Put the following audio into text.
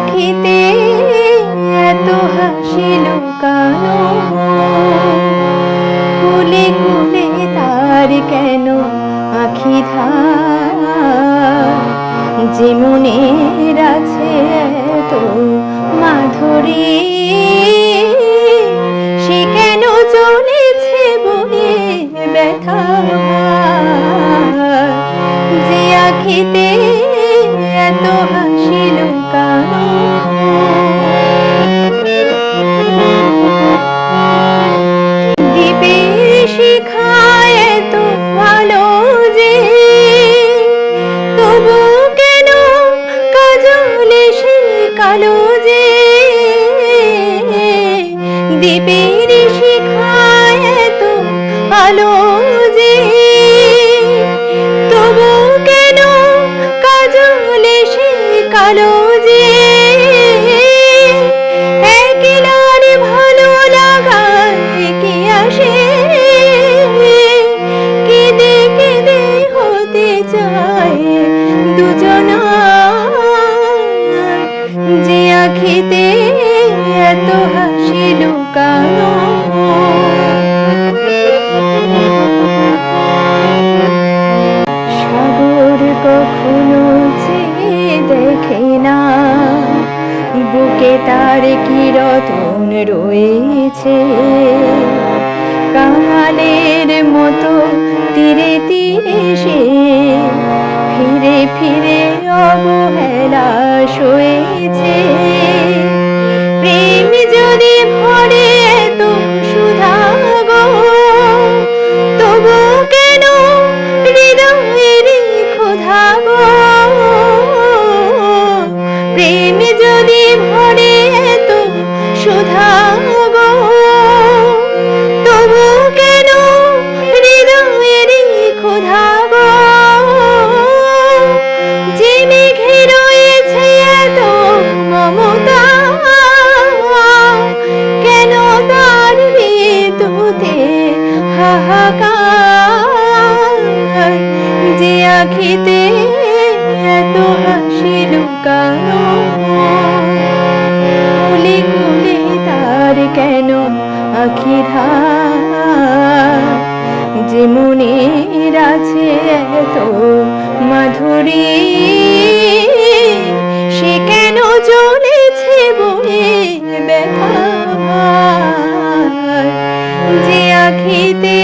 আখিতে এত হাসি লুকানো। কুলে কুলে তার কেন আখি ধার? যে মনের আছে এত মাধুরী কালো যে দ্বীপের শিখায় এত ভালো যে। তবু কেন কাজলে সে কালো যে? দুজনা। হাসি লুকানো সাগর কখনো চেয়ে দেখে না, বুকে তার কি রতন রয়েছে? কাঙালের মতো তীরে তীরে সে ফিরে ফিরে অবহেলা সয়েছে হাসিতে এত হাসির কারণ কুলে তার কেন আখি যে মনের আছে এত মাধুরী, সে কেন চলেছে বলে ব্যথা? যে আখিতে